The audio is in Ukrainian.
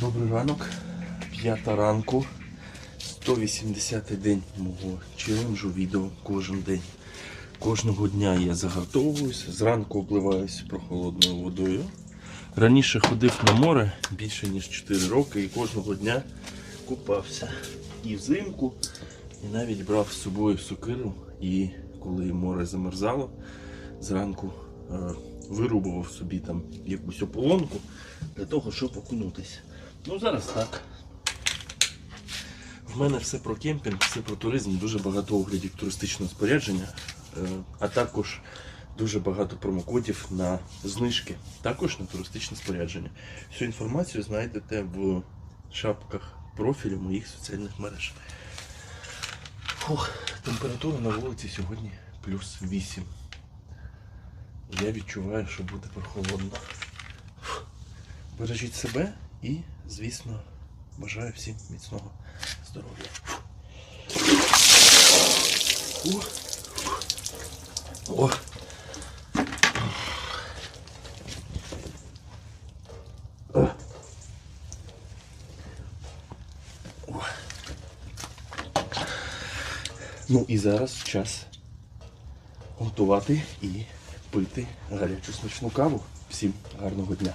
Добрий ранок, п'ята ранку, 180-й день мого челенджу відео кожен день. Кожного дня я загартовуюся, зранку обливаюся прохолодною водою. Раніше ходив на море більше ніж 4 роки і кожного дня купався. І взимку, і навіть брав з собою сокиру. І коли море замерзало, зранку е, вирубував собі там якусь ополонку для того, щоб окунутися. Ну зараз так. В мене все про кемпінг, все про туризм, дуже багато оглядів туристичного спорядження, е, а також дуже багато промокодів на знижки, також на туристичне спорядження. Всю інформацію знайдете в шапках профілю моїх соціальних мереж. Фух, температура на вулиці сьогодні плюс 8. Я відчуваю, що буде прохолодно. Бережіть себе і, звісно, бажаю всім міцного здоров'я. Ну і зараз час готувати і пити гарячу смачну каву. Всім гарного дня!